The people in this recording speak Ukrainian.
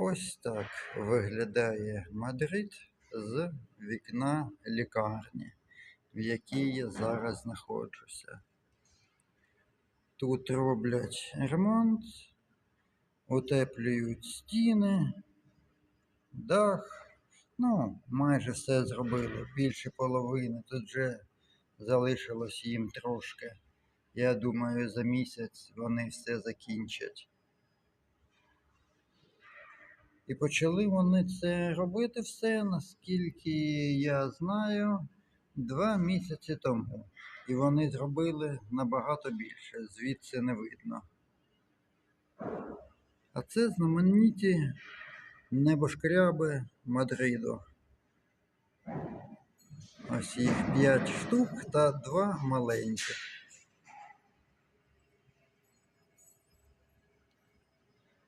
Ось так виглядає Мадрид з вікна лікарні, в якій я зараз знаходжуся. Тут роблять ремонт, утеплюють стіни, дах. Ну, майже все зробили. Більше половини. Тут вже залишилось їм трошки. Я думаю, за місяць вони все закінчать. І почали вони це робити все, наскільки я знаю, два місяці тому. І вони зробили набагато більше, звідси не видно. А це знамениті небошкряби Мадриду. Ось їх 5 штук та два маленьких.